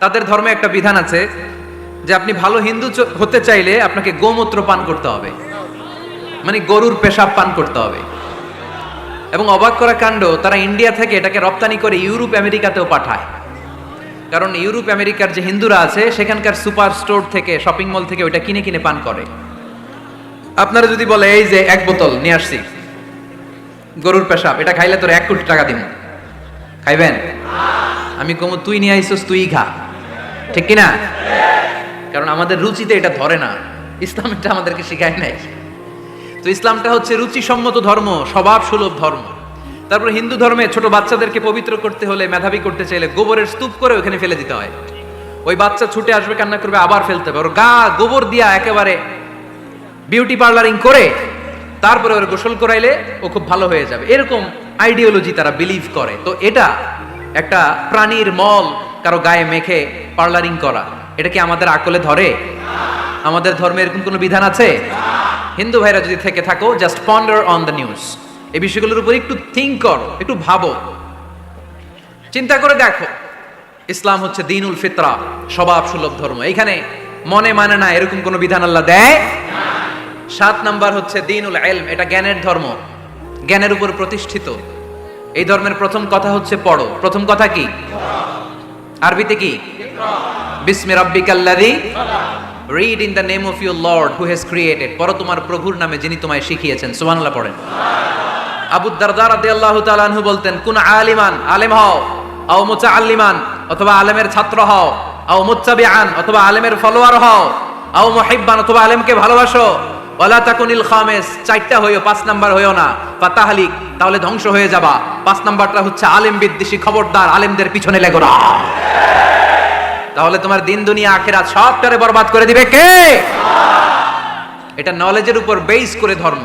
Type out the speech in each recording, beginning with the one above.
তাদের ধর্মে একটা বিধান আছে যে আপনি ভালো হিন্দু হতে চাইলে আপনাকে গোমূত্র পান করতে হবে। মানে গরুর পেশাব পান করতে হবে। এবং অবাক করা কাণ্ড, তারা ইন্ডিয়া থেকে এটাকে রপ্তানি করে ইউরোপ, আমেরিকাতেও পাঠায়। কারণ ইউরোপ, আমেরিকার যে হিন্দুরা আছে, সেখানকার সুপার স্টোর থেকে, শপিং মল থেকে ওইটা কিনে কিনে পান করে। আপনারা যদি বলে, এই যে এক বোতল, নিয়ে আসছি। গরুর পেশাব, এটা খাইলে তোর এক কোটি টাকা দিব খাইবেন? আমি কমু, তুই নিয়ে আইসস, তুই খা ঠিক কিনা? কারণ আমাদের রুচিতে এটা ধরে না। ইসলাম এটা আমাদেরকে শেখায় নাই। তো ইসলামটা হচ্ছে রুচিসম্মত ধর্ম, স্বভাব সুলভ ধর্ম। তারপরে হিন্দু ধর্মে ছোট বাচ্চাদেরকে পবিত্র করতে হলে, মেধাবী করতে চাইলে গোবরের স্তূপ করে ওখানে ফেলে দিতে হয়। ওই বাচ্চা ছুটে আসবে, কান্না করবে, আবার ফেলতে হবে। ওর গা গোবর দিয়া একেবারে বিউটি পার্লারিং করে, তারপরে ওর গোসল করাইলে ও খুব ভালো হয়ে যাবে। এরকম আইডিওলজি তারা বিলিভ করে। তো এটা একটা প্রাণীর মল। কারও গায়ে মেখে পার্লারিং করা, এটা কি আমাদের আকলে ধরে? আমাদের ধর্মে এরকম কোনো বিধান আছে? হিন্দু ভাইরা যদি থেকে থাকো just ponder on the news এই বিষয়গুলোর উপর একটু থিঙ্ক করো, একটু ভাবো। চিন্তা করে দেখো, ইসলাম হচ্ছে দিনুল ফিতরা, স্বভাব সুলভ ধর্ম। এখানে মনে মানে না এরকম কোনো বিধান আল্লাহ দেয়? সাত নাম্বার হচ্ছে দিনুল এলম, এটা জ্ঞানের ধর্ম। জ্ঞানের উপর প্রতিষ্ঠিত। এই ধর্মের প্রথম কথা হচ্ছে পড়ো। প্রথম কথা কি? আরবিতে কি? বিসমি রাব্বিকাল্লাযী read in the name of your lord who has created. পড়ো তোমার প্রভুর নামে যিনি তোমায় শিখিয়েছেন। সুবহানাল্লাহ পড়েন। আবু দারদা রাদিয়াল্লাহু তাআলা আনহু বলতেন, কোন আলিমান, আলেম হও, আও মুতাআল্লিমান, অথবা আলেমের ছাত্র হও, আও মুত্তাবিআন, অথবা আলেমের ফলোয়ার হও, আও মুহিব্বান, অথবা আলেমকে ভালোবাসো ওয়ালা তাকুনিল খামেস, চারটা হইও, পাঁচ নাম্বার হইও না। ফাতাহালিক তাহলে ধ্বংস হয়ে যাবা। পাঁচ নাম্বারটা হচ্ছে আলেম বিদ্বেষী খবরদার, আলেমদের পিছনে লেগো না। তাহলে তোমার দিন, দুনিয়া, আখেরাত সবটারে বরবাদ করে দিবে কে? এটা নলেজের উপর বেস করে ধর্ম।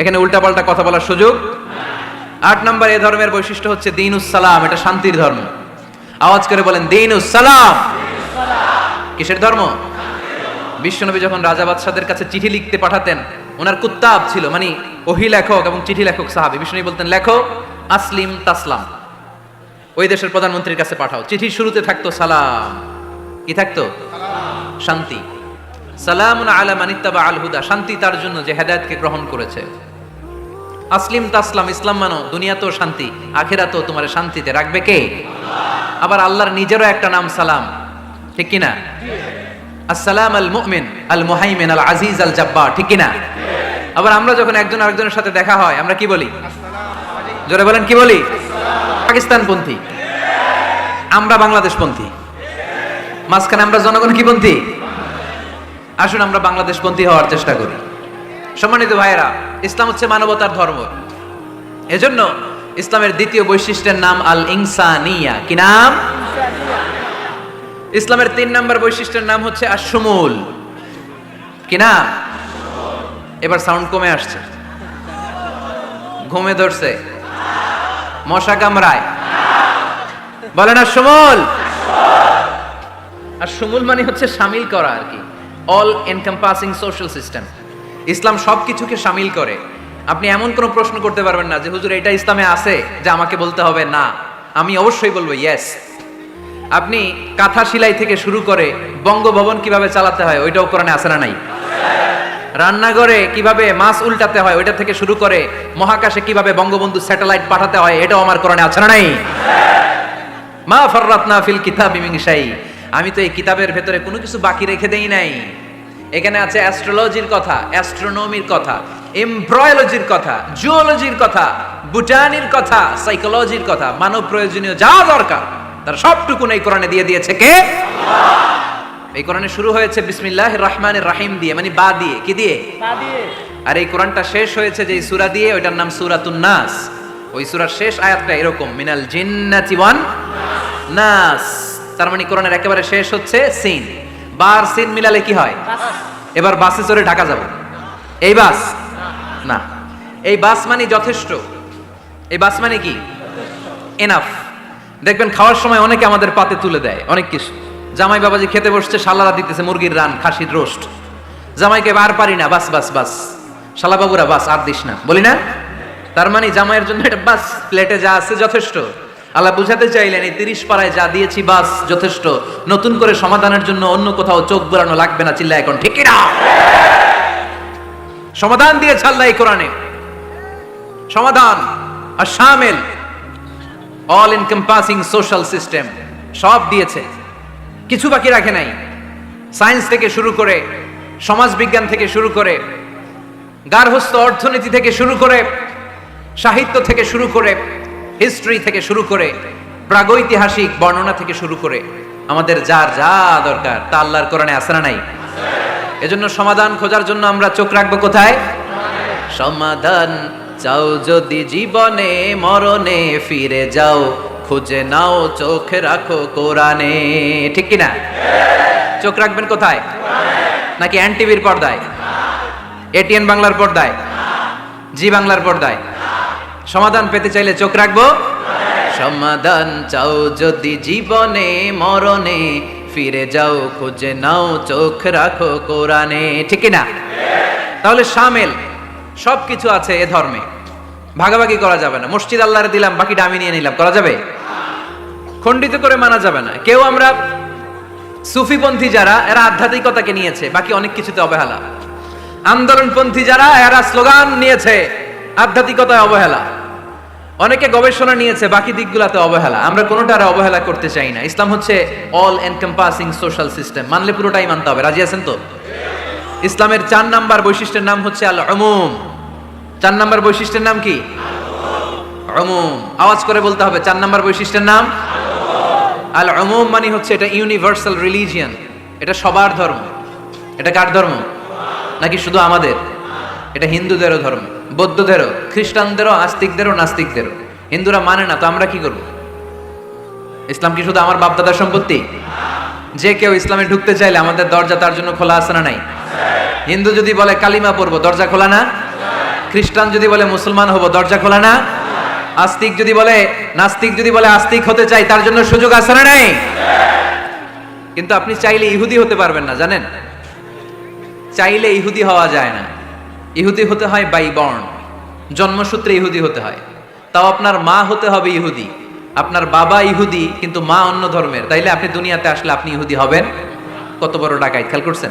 এখানে উল্টাপাল্টা কথা বলার সুযোগ? আট নম্বর, এ ধর্মের বৈশিষ্ট্য হচ্ছে দিনুসালাম এটা শান্তির ধর্ম। আওয়াজ করে বলেন দিনুসালাম কিসের ধর্ম? বিশ্বনবী যখন রাজা বাদশাদের কাছে চিঠি লিখতে পাঠাতেন, ওনার কুত্তাব ছিল মানে ওহি লেখক এবং চিঠি লেখক সাহাবি। বিষ্ণু বলতেন, লেখো, আসলিম তাসলাম। ওই দেশের প্রধানমন্ত্রীর কাছে পাঠাও। চিঠির শুরুতে থাকতো, সালাম। কি থাকতো? শান্তি। সালাম আলা মানিত্তাবা আল হুদা। শান্তি তার জন্য যে হেদায়েতকে গ্রহণ করেছে। আসলিম তাসলাম, ইসলাম মানো, দুনিয়াতেও শান্তি, আখেরাতেও তোমার শান্তিতে রাখবে কে? আবার আল্লাহর নিজেরও একটা নাম, সালাম। ঠিক কিনা? আসসালাম আল মুমিন, আল মুহাইমিন, আল আজিজ, আল জাব্বার, ঠিক কিনা? আবার আমরা যখন একজন আরেকজনের সাথে দেখা হয়, আমরা কি বলি? জোরে বলেন, কি বলি? পাকিস্তানপন্থী। আমরা বাংলাদেশপন্থী। মাঝখানে আমরা জনগণ কি পন্থী? আসুন, আমরা বাংলাদেশপন্থী হওয়ার চেষ্টা করি। সম্মানিত ভাইয়েরা, ইসলাম হচ্ছে মানবতার ধর্ম। এজন্য ইসলামের দ্বিতীয় বৈশিষ্ট্যের নাম আল ইনসানিয়া কি নাম? ইসলামের তিন নম্বর বৈশিষ্ট্যের নাম হচ্ছে আশুমুল। কি নাম এবার সাউন্ড কমে আসছে। ঘুমে ধরছে। মশা কামড়ায়। বলেন আর সুমুল আর সুমুল মানে হচ্ছে সামিল করা আর কি। অল এনকাম্পাসিং সোশ্যাল সিস্টেম ইসলাম সব কিছুকে সামিল করে। আপনি এমন কোনো প্রশ্ন করতে পারবেন না যে, হুজুর, এটা ইসলামে আছে যে আমাকে বলতে হবে না। আমি অবশ্যই বলব ইয়েস আপনি কাঁথা সিলাই থেকে শুরু করে বঙ্গভবন কীভাবে চালাতে হয়, ওইটাও কোরআনে আসে না নাই? রান্নাঘরে কীভাবে মাছ উল্টাতে হয়, ওইটা থেকে শুরু করে মহাকাশে কীভাবে বঙ্গবন্ধু স্যাটেলাইট পাঠাতে হয়, এটাও আমার কোরআনে আছে না নাই? মা ফররাতনা ফিল কিতাব মিংসাই আমি তো এই কিতাবের ভেতরে কোনো কিছু বাকি রেখে দেই নাই। এখানে আছে অ্যাস্ট্রোলজির কথা, অ্যাস্ট্রোনমির কথা, এমব্রয়োলজির কথা, জুওলজির কথা, বুটানির কথা, সাইকোলজির কথা মানব প্রয়োজনীয় যা দরকার। তার সবটুকু এই কোরআনে দিয়ে দিয়েছে কে? এই কোরআনে শুরু হয়েছে বিসমিল্লাহ রহমানের রাহিম দিয়ে মানে বা দিয়ে। কি দিয়ে? আর এই কোরআনটা শেষ হয়েছে যে সুরা দিয়ে ওইটার নাম সূরাতুন নাস। ওই সূরার শেষ আয়াতটা এরকম মিনাল জিন্নাতি ওয়ান নাস। তার মানে কোরআনের একেবারে শেষ হচ্ছে সিন। বার সিন মিলালে কি হয়? এবার বাসে চড়ে ঢাকা যাব। এই বাস? না। এই বাস মানে যথেষ্ট। এই বাস মানে কি? এনাফ দেখবেন খাওয়ার সময় অনেকে আমাদের পাতে তুলে দেয়, অনেক কিছু। জামাই বাবাজি খেতে বসছে, শালারা দিতেছে মুরগির রান, খাসির রোস্ট। জামাইকে আর পারি না, বাস বাস বাস। শালা বাবুরা, বাস, আর দিস না। বলি না? তার মানে জামাইয়ের জন্য এটা বাস, প্লেটে যা আছে যথেষ্ট। আল্লাহ বুঝাতে চাইলেন, এই তিরিশ পাড়ায় যা দিয়েছি, বাস, যথেষ্ট। নতুন করে সমাধানের জন্য অন্য কোথাও চোখ বোলানো লাগবে না চিল্লা এখন, ঠিক না সমাধান দিয়েছে আল্লাহ এই কোরআনে। সমাধান, আর শামেল অল এনকম্পাসিং সোশ্যাল সিস্টেম সব দিয়েছে। কিছু বাকি রাখে নাই। সায়েন্স থেকে শুরু করে সমাজ বিজ্ঞান থেকে শুরু করে গার্হস্থ অর্থনীতি থেকে শুরু করে, সাহিত্য থেকে শুরু করে হিস্ট্রি থেকে শুরু করে, প্রাগৈতিহাসিক বর্ণনা থেকে শুরু করে, আমাদের যার যা দরকার তা আল্লাহর কোরআনে আসে না নাই? এজন্য সমাধান খোঁজার জন্য আমরা চোখ রাখব কোথায়? সমাধান চাও যদি জীবনে মরণে ফিরে যাও, খুঁজে নাও, চোখ রাখো কোরআনে। ঠিক কিনা? চোখ রাখবেন কোথায়? নাকি এন টিভির পর্দায়? এটিএন বাংলার পর্দায়? জি বাংলার পর্দায়। সমাধান পেতে চাইলে চোখ রাখব? সমাধান চাও যদি জীবনে মরণে ফিরে যাও, খুঁজে নাও, চোখ রাখো কোরআনে। ঠিক না তাহলে সামেল। সব কিছু আছে এ ধর্মে। ভাগাভাগি করা যাবে না। মসজিদ আল্লাহরে দিলাম বাকিটা আমি নিয়ে নিলাম। করা যাবে? খণ্ডিত করে মানা যাবে না। কেউ আমরা সুফিপন্থী যারা, এরা আধ্যাত্মিকতাকে নিয়েছে, বাকি অনেক কিছুতে অবহেলা। আন্দোলনপন্থী যারা, এরা স্লোগান নিয়েছে, আধ্যাত্মিকতায় অবহেলা। অনেকে গবেষণা নিয়েছে, বাকি দিকগুলোতে অবহেলা। আমরা কোনোটারে অবহেলা করতে চাই না। ইসলাম হচ্ছে অল এনকম্পাসিং সোশ্যাল সিস্টেম মানলে পুরোটাই মানতে হবে। রাজি আছেন তো? ইসলামের চার নাম্বার বৈশিষ্ট্যের নাম হচ্ছে আল অমুম চার নাম্বার বৈশিষ্ট্যের নাম কি? অমুম আওয়াজ করে বলতে হবে, চার নাম্বার বৈশিষ্ট্যের নাম? আল অমুম মানে হচ্ছে এটা ইউনিভার্সাল রিলিজিয়ান এটা সবার ধর্ম। এটা কার ধর্ম? নাকি শুধু আমাদের? এটা হিন্দুদেরও ধর্ম, বৌদ্ধদেরও, খ্রিস্টানদেরও, আস্তিকদেরও, নাস্তিকদেরও। হিন্দুরা মানে না, তো আমরা কি করব? ইসলাম কি শুধু আমার বাপদাদার সম্পত্তি? যে কেউ ইসলামে ঢুকতে চাইলে আমাদের দরজা তার জন্য খোলা আছে না নাই? হিন্দু যদি বলে কালিমা পড়ব, দরজা খোলা না? খ্রিস্টান যদি বলে মুসলমান হব, দরজা খোলা না? আস্তিক যদি বলে, নাস্তিক যদি বলে আস্তিক হতে চাই, তার জন্য সুযোগ আছে না নাই? কিন্তু আপনি চাইলে ইহুদি হতে পারবেন না, জানেন? চাইলে ইহুদি হওয়া যায় না। ইহুদি হতে হয় বাই বর্ণ জন্মসূত্রে ইহুদি হতে হয়। তাও আপনার মা হতে হবে ইহুদি। আপনার বাবা ইহুদি, কিন্তু মা অন্য ধর্মের। তাইলে আপনি দুনিয়াতে আসলে আপনি ইহুদি হবেন? কত বড় ডাকাই খেয়াল করছেন?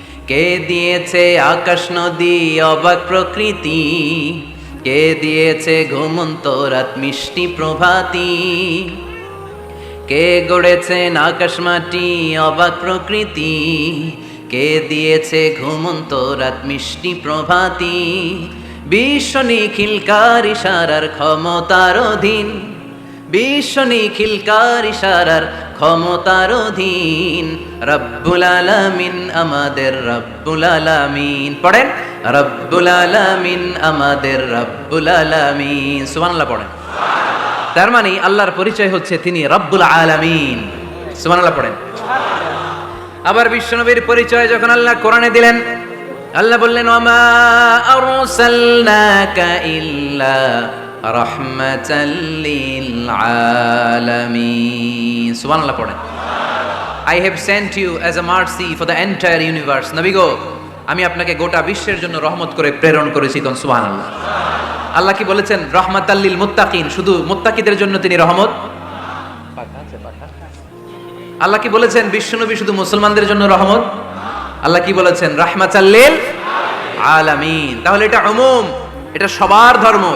কে দিয়েছে আকাশ নদী, অবাক প্রকৃতি? কে দিয়েছে ঘুমন্ত রাত মিষ্টি প্রভাতি? কে গড়েছেন আকাশ মাটি, অবাক প্রকৃতি? কে দিয়েছে ঘুমন্ত রাত মিষ্টি প্রভাতি? বিশ্ব নিখিলকার সারার ক্ষমতার অধীন? বিশ্ব নিখিলকার ইশারার ক্ষমতার অধীন। রব্বুল আলামিন আমাদের রব্বুল আলামিন। পড়েন? রব্বুল আলামিন আমাদের রব্বুল আলামিন। সুবহানাল্লাহ পড়েন। তার মানে আল্লাহর পরিচয় হচ্ছে তিনি রব্বুল আলামিন। সুবহানাল্লাহ পড়েন। আবার বিশ্বনবীর পরিচয় যখন আল্লাহ কোরআনে দিলেন, আল্লাহ বললেন ওমা আরসালনাকা ইল্লা I sent you as mercy for the entire universe আমি আপনাকে গোটা বিশ্বের জন্য রহমত করে প্রেরণ করেছি কোন সুবহানাল্লাহ। আল্লাহ কি বলেছেন? রহমাতাল্লিল মুত্তাকিন শুধু মুত্তাকিদের জন্য তিনি রহমত? আল্লাহ কি বলেছেন? বিশ্বনবী শুধু মুসলমানদের জন্য রহমত? আল্লাহ কি বলেছেন? রাহমাতাল্লিল আলামিন তাহলে এটা উমুম, এটা সবার ধর্ম।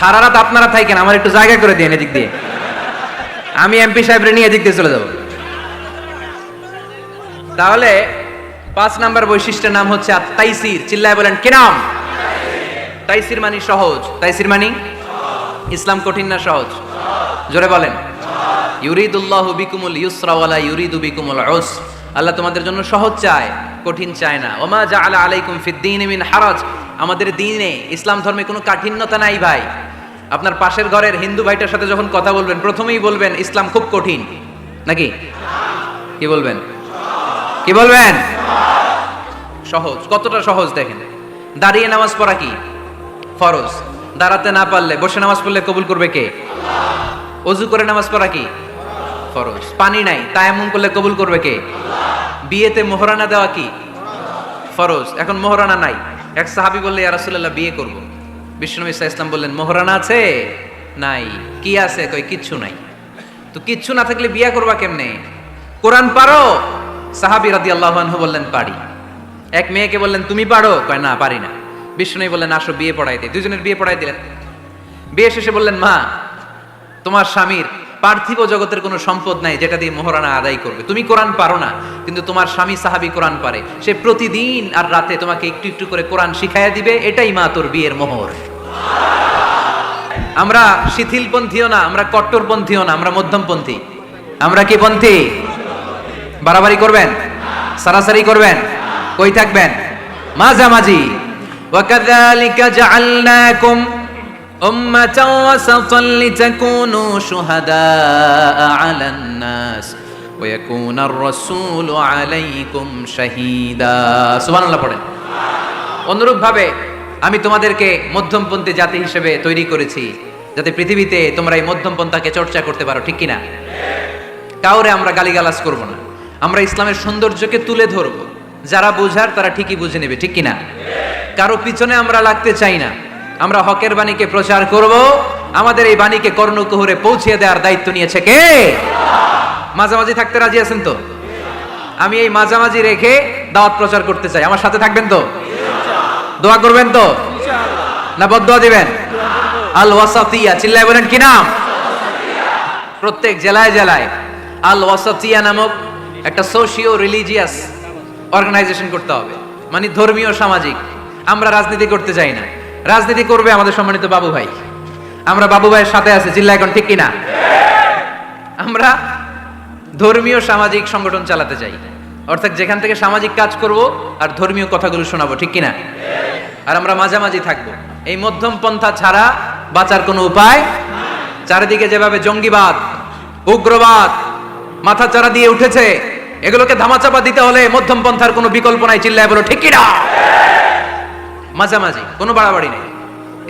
সারা রাত আপনারা থাকেন, আমার একটু জায়গা করে দিন এদিক দিয়ে। আমি এমপি সাহেবরে নিয়ে এদিক দিয়ে চলে যাব। তাহলে, পাঁচ নাম্বার বৈশিষ্ট্যের নাম হচ্ছে তাইসির, চিল্লায় বলেন, কি নাম? তাইসির মানি সহজ। তাইসির মানি? ইসলাম কঠিন না সহজ? জোরে বলেন। ইউরিদুল্লাহ বিকুমুল ইউসরা ওয়ালা ইউরিদু বিকুমুল উস আল্লাহ তোমাদের জন্য সহজ চায়, কঠিন চায় না। ওমা জাআলা আলাইকুম ফিদ্দিন মিন হারাজ। আমাদের দিনে ইসলাম ধর্মে কোনো কাঠিন্যতা নাই ভাই। আপনার পাশের ঘরের হিন্দু ভাইটার সাথে যখন কথা বলবেন, প্রথমেই বলবেন, ইসলাম খুব কঠিন। নাকি? কি বলবেন? কি বলবেন? সহজ, কতটা সহজ দেখেন। দাঁড়িয়ে নামাজ পড়া কি? ফরজ। দাঁড়াতে না পারলে, বসে নামাজ পড়লে কবুল করবে কে? অজু করে নামাজ পড়া কি? ফরজ। পানি নাই তায়াম্মুম করলে কবুল করবে কে? বিয়েতে মোহরানা দেওয়া কি? ফরজ। এখন মোহরানা নাই। এক সাহাবী বললে, ইয়া রাসূলুল্লাহ, বিয়ে করব। বিষ্ণু ইসা ইসলাম বললেন, মোহরানা আছে? নাই। কি আছে? কই, কিচ্ছু নাই। তো কিচ্ছু না থাকলে বিয়ে করবা কেমনে? কোরআন পারো? সাহাবী রাদিয়াল্লাহু আনহু বললেন, পারি। এক মেয়েকে বললেন, তুমি পারো? কয়, না, পারি না। বিষ্ণু বললেন, আসো, বিয়ে পড়াই দিই দুজনের বিয়ে পড়াই দিলেন। বিয়ে শেষে বললেন, মা, তোমার স্বামীর পার্থিব জগতের কোনো সম্পদ নাই যেটা দিয়ে মোহরানা আদায় করবে তুমি কোরআন পারো না কিন্তু তোমার স্বামী সাহাবি কোরআন পারে সে প্রতিদিন আর রাতে তোমাকে একটু একটু করে কোরআন শিখাইয়া দিবে এটাই মা তোর বিয়ের মোহর আমরা শিথিলপন্থীও না আমরা কট্টরপন্থীও না আমরা মধ্যমপন্থী আমরা কি পন্থী বাড়াবাড়ি করবেন সারাসারি করবেন কই থাকবেন মাঝামাঝি وكذلك جعلناكم أمة وسطا لتكونوا شهداء على الناس ويكون الرسول عليكم شهيدا سبحان الله পড়েন অনুরূপ ভাবে আমি তোমাদেরকে মধ্যমপন্থী জাতি হিসেবে তৈরি করেছি যাতে পৃথিবীতে তোমরা এই মধ্যমপন্থাকে চর্চা করতে পারো ঠিক কিনা কাউরে আমরা গালিগালাজ করব না আমরা ইসলামের সৌন্দর্যকে তুলে ধরব যারা বোঝার তারা ঠিকই বুঝে নেবে ঠিক কিনা কারো পিছনে আমরা লাগতে চাই না আমরা হকের বাণীকে প্রচার করব। আমাদের এই বাণীকে কর্ণকুহরে পৌঁছে দেওয়ার দায়িত্ব নিয়েছে কে? মাঝামাঝি থাকতে রাজি আছেন তো? আমি এই মাঝামাঝি রেখে দাওয়াত প্রচার করতে চাই। আমার সাথে থাকবেন তো? দোয়া করবেন তো? না বদোয়া দিবেন? আল ওয়াসাতিয়া চিল্লায় বলেন, কি নাম? প্রত্যেক জেলায় জেলায় আল ওয়াসাতিয়া নামক একটা সোশিও রিলিজিয়াস অর্গানাইজেশন করতে হবে। মানে ধর্মীয়, সামাজিক। আমরা রাজনীতি করতে চাই না। রাজনীতি করবে আমাদের সম্মানিত বাবু ভাই। আমরা বাবু ভাইয়ের সাথে আছে চিল্লা এখন ঠিক কিনা? আমরা ধর্মীয় সামাজিক সংগঠন চালাতে চাই। অর্থাৎ যেখান থেকে সামাজিক কাজ করব আর ধর্মীয় কথাগুলো শোনাবো, ঠিক কিনা? আর আমরা মাঝামাঝি থাকব। এই মধ্যম পন্থা ছাড়া বাঁচার কোনো উপায়? চারিদিকে যেভাবে জঙ্গিবাদ, উগ্রবাদ মাথা চারা দিয়ে উঠেছে, এগুলোকে ধামাচাপা দিতে হলে মধ্যম পন্থার কোনো বিকল্প নাই, চিল্লায় বলো, ঠিক কিনা? মাঝামাঝি, কোনো বাড়াবাড়ি নেই।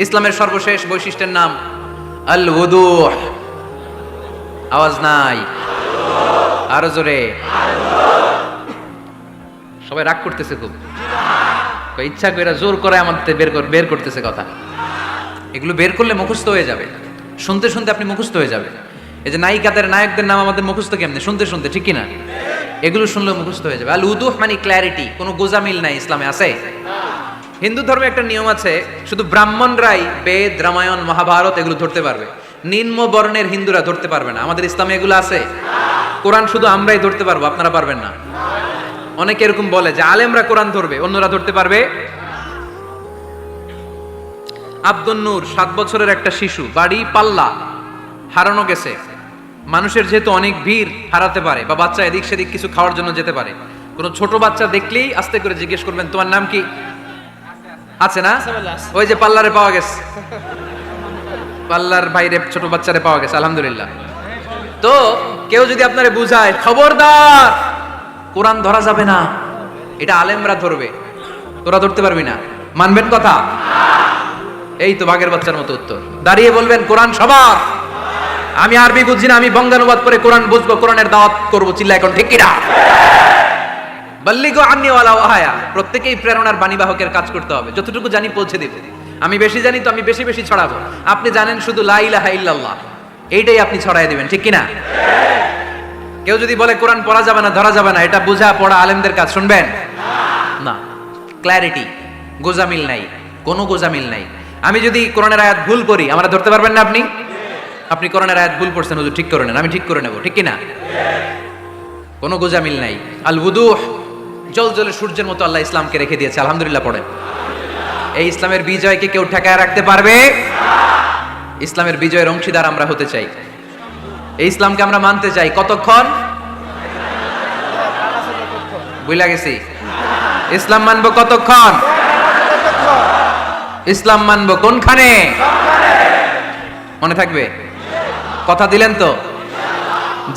ইসলামের সর্বশেষ বৈশিষ্ট্যের নাম আল উদুহ আওয়াজ নাই। আরও জোরে। সবাই রাগ করতেছে খুব। ইচ্ছা করে জোর করে আমাদের বের বের করতেছে কথা। এগুলো বের করলে মুখস্থ হয়ে যাবে। শুনতে শুনতে আপনি মুখস্থ হয়ে যাবে এই যে নায়িকাদের, নায়কদের নাম আমাদের মুখস্থ কেমনে? শুনতে শুনতে, ঠিক কিনা? এগুলো শুনলে মুখস্থ হয়ে যাবে। আল উদুহ মানে ক্ল্যারিটি কোনো গোজামিল নাই ইসলামে, আছে? হিন্দু ধর্মে একটা নিয়ম আছে, শুধু ব্রাহ্মণরাই বেদ, রামায়ণ, মহাভারত এগুলো ধরতে পারবে। নিম্ন বর্ণের হিন্দুরা ধরতে পারবে না। আমাদের ইসলামে এগুলো আছে। কোরআন শুধু আমরাই ধরতে পারব, আপনারা পারবেন না। অনেকে এরকম বলে যে আলেমরা কোরআন ধরবে, অন্যরা ধরতে পারবে? আব্দুল নূর, সাত বছরের একটা শিশু, বাড়ি পাল্লা, হারানো গেছে। মানুষের যেহেতু অনেক ভিড় হারাতে পারে, বা বাচ্চা এদিক সেদিক কিছু খাওয়ার জন্য যেতে পারে। কোনো ছোট বাচ্চা দেখলেই আস্তে করে জিজ্ঞেস করবেন, তোমার নাম কি? আছে না? ওই যে পাল্লারে পাওয়া গেছে। পাল্লার বাইরে ছোট বাচ্চারে পাওয়া গেছে আলহামদুলিল্লাহ। তো কেউ যদি আপনারে বুঝায় খবরদার কোরআন ধরা যাবে না এটা আলেমরা ধরবে তোরা ধরতে পারবি না। মানবেন কথা? এই তো বাঘের বাচ্চার মতো উত্তর। দাঁড়িয়ে বলবেন কোরআন সবার। আমি আরবি বুঝি না আমি বঙ্গানুবাদ করে কোরআন বুঝব কোরআনের দাওয়াত করব চিল্লা এখন ঠিক কিনা? বল্লিগো আন্নিওয়ালা ওহায়া প্রত্যেকেই প্রেরণার বাণীবাহকের কাজ করতে হবে। যতটুকু জানি পৌঁছে দিব। আমি বেশি জানি তো আমি বেশি বেশি ছড়াবো। আপনি জানেন শুধু লা ইলাহা ইল্লাল্লাহ। এইটাই আপনি ছড়াই দিবেন, ঠিক কিনা? কেউ যদি বলে কোরআন পড়া যাবে না, ধরা যাবে না, এটা বোঝা পড়া আলেমদের কাজ, শুনবেন? না। ক্ল্যারিটি গোজামিল নাই, কোনো গোজামিল নাই। আমি যদি কোরআনের আয়াত ভুল করি, আমরা ধরতে পারবেন না আপনি? আপনি কোরআনের আয়াত ভুল পড়ছেন, হুজুর, ঠিক করে নেন, আমি ঠিক করে নেব, ঠিক কিনা? কোনো গোজামিল নাই। আল উদুহ জল জলে সূর্যের মতো আল্লাহ ইসলামকে রেখে দিয়েছে, আলহামদুলিল্লাহ পড়েন এই ইসলামের বিজয়কে কেউ ঠেকায় রাখতে পারবে? ইসলামের বিজয়ের অংশীদার আমরা হতে চাই। এই ইসলামকে আমরা মানতে চাই। কতক্ষণ? বুঝলা গেছি। ইসলাম মানবো কতক্ষণ? ইসলাম মানবো কোনখানে? মনে থাকবে? কথা দিলেন তো?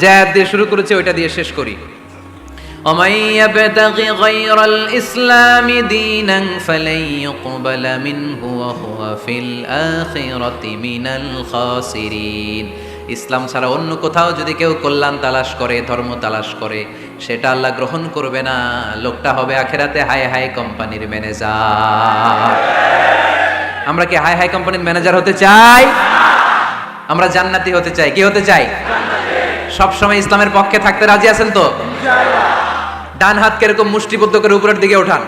জায়াত দিয়ে শুরু করেছে, ওইটা দিয়ে শেষ করি। ومن يبتغ غير الإسلام دينا فلن يقبل منه وهو في الآخرة من الخاسرين ইসলাম ছাড়া অন্য কোথাও যদি কেউ কল্যাণ তালাশ করে ধর্ম তালাশ করে সেটা আল্লাহ গ্রহণ করবে না লোকটা হবে আখেরাতে হাই হাই কোম্পানির ম্যানেজার আমরা কি হাই হাই কোম্পানির ম্যানেজার হতে চাই আমরা জান্নাতি হতে চাই কি হতে চাই সব সময় ইসলামের পক্ষে থাকতে রাজি আছেন তো ডান হাত কীরকম মুষ্টিবদ্ধ করে উপরের দিকে ওঠান।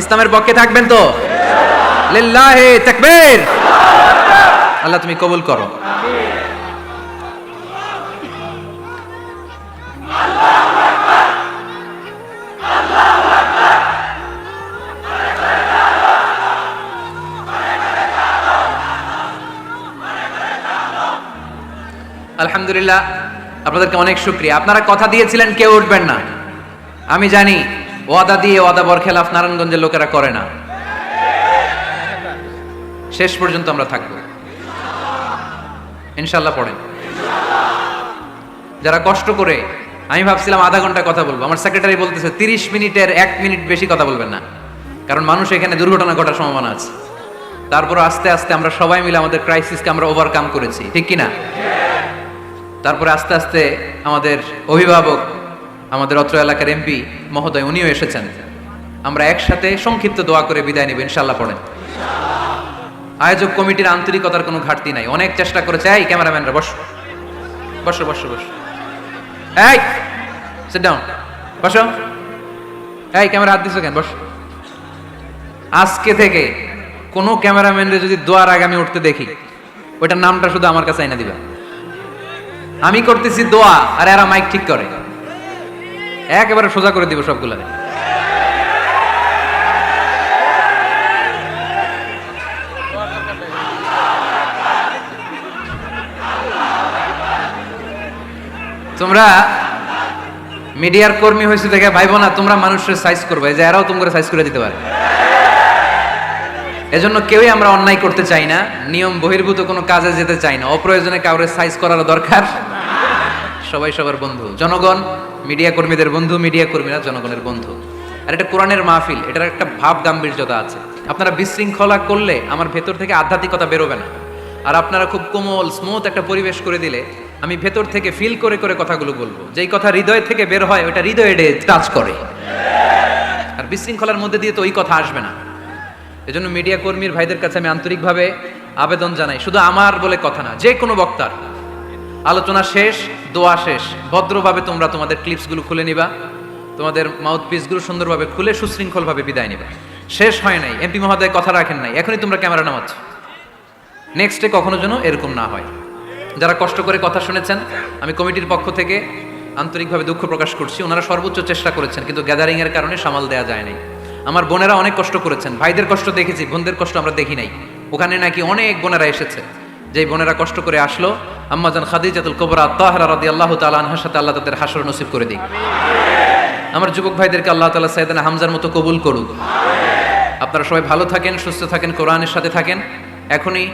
ইসলামের পক্ষে থাকবেন তো? আল্লাহ, তুমি কবুল করো। আলহামদুলিল্লাহ, আপনাদেরকে অনেক শুক্রিয়া। আপনারা কথা দিয়েছিলেন, কেউ উঠবেন না। আমি জানি, ওয়াদা দিয়ে ওয়াদা বরখেলাফ নারায়ণগঞ্জের লোকেরা করে না। শেষ পর্যন্ত আমরা থাকব। ইনশাল্লাহ পড়েন। যারা কষ্ট করে, আমি ভাবছিলাম আধা ঘণ্টা কথা বলব। আমার সেক্রেটারি বলতেছে, তিরিশ মিনিটের এক মিনিট বেশি কথা বলবেন না। কারণ মানুষ এখানে দুর্ঘটনা ঘটার সম্ভাবনা আছে। তারপর আস্তে আস্তে আমরা সবাই মিলে আমাদের ক্রাইসিসকে আমরা ওভারকাম করেছি। ঠিক কি না তারপরে আস্তে আস্তে আমাদের অভিভাবক আমাদের অত্র এলাকার এমপি মহোদয়, উনিও এসেছেন। আমরা একসাথে সংক্ষিপ্ত দোয়া করে বিদায় নেব ইনশাল্লাহ পড়েন। আয়োজক কমিটির আন্তরিকতার কোনো ঘাটতি নাই। অনেক চেষ্টা করেছে। এই ক্যামেরাম্যানরা, বস। বসো বসো বসো। এই সিট ডাউন বসো। এই, ক্যামেরা হাত দিছো কেন? বস। আজকে থেকে কোনো ক্যামেরাম্যানরে যদি দোয়ার আগে আমি উঠতে দেখি, ওইটার নামটা শুধু আমার কাছে আইনা দিবা। আমি করতেছি দোয়া, আর এরা মাইক ঠিক করে। একেবারে সোজা করে দিব সবগুলা তোমরা মিডিয়ার কর্মী হয়েছে দেখে ভাইবো না, তোমরা মানুষের সাইজ করবে যে এরাও তোমরা সাইজ করে দিতে পারে। এজন্য কেউই আমরা অন্যায় করতে চাই না, নিয়ম বহির্ভূত কোনো কাজে যেতে চাই না, অপ্রয়োজনে কাউরে সাইজ করার দরকার। সবাই সবার বন্ধু। জনগণ মিডিয়া কর্মীদের বন্ধু, মিডিয়া কর্মীরা জনগণের বন্ধু। আর এটা কোরআনের মাহফিল, এটার একটা ভাব গাম্ভীর্যতা আছে। আপনারা বিশৃঙ্খলা করলে আমার ভেতর থেকে আধ্যাত্মিকতা বেরোবে না। আর আপনারা খুব কোমল স্মুথ একটা পরিবেশ করে দিলে আমি ভেতর থেকে ফিল করে করে কথাগুলো বলব। যেই কথা হৃদয় থেকে বের হয় ওটা হৃদয়ে টাচ করে। আর বিশৃঙ্খলার মধ্যে দিয়ে তো ওই কথা আসবে না। এজন্য মিডিয়া কর্মীর ভাইদের কাছে আমি আন্তরিকভাবে আবেদন জানাই, শুধু আমার বলে কথা না, যে কোনো বক্তার। আলোচনা শেষ, দোয়া শেষ। ভদ্রভাবে তোমরা তোমাদের ক্লিপসগুলো খুলে নিবা। তোমাদের মাউথ পিসগুলো সুন্দরভাবে খুলে, সুশৃঙ্খলভাবে বিদায় নিবা। শেষ হয় নাই। এমপি মহোদয় কথা রাখেন নাই। এখনই তোমরা ক্যামেরা নামাচ্ছ। নেক্সটে কখনো যেন এরকম না হয়। যারা কষ্ট করে কথা শুনেছেন, আমি কমিটির পক্ষ থেকে আন্তরিকভাবে দুঃখ প্রকাশ করছি। ওনারা সর্বোচ্চ চেষ্টা করেছেন, কিন্তু গ্যাদারিং এর কারণে সামাল দেওয়া যায় নাই। আমার বোনেরা অনেক কষ্ট করেছেন। ভাইদের কষ্ট দেখেছি, বোনদের কষ্ট আমরা দেখি নাই। ওখানে নাকি অনেক বোনেরা এসেছে। যেই বোনেরা কষ্ট করে আসলো আম্মাজান খাদিজাতুল কোবরা তাহরা রাদি আল্লাহ তালা আনহার সাথে আল্লাহ তাদের হাসর নসিব করে দিক। আমার যুবক ভাইদেরকে আল্লাহ তালা সাইদানা হামজার মতো কবুল করুক। আপনারা সবাই ভালো থাকেন, সুস্থ থাকেন, কোরআনের সাথে থাকেন। এখনই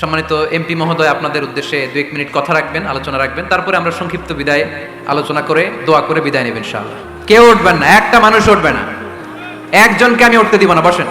সম্মানিত এমপি মহোদয় আপনাদের উদ্দেশ্যে দু এক মিনিট কথা রাখবেন, আলোচনা রাখবেন। তারপরে আমরা সংক্ষিপ্ত বিদায় আলোচনা করে, দোয়া করে বিদায় নেবেন ইনশাআল্লাহ। কেউ উঠবেন না, একটা মানুষ উঠবে না। একজনকে আমি উঠতে দিব না, বসেন।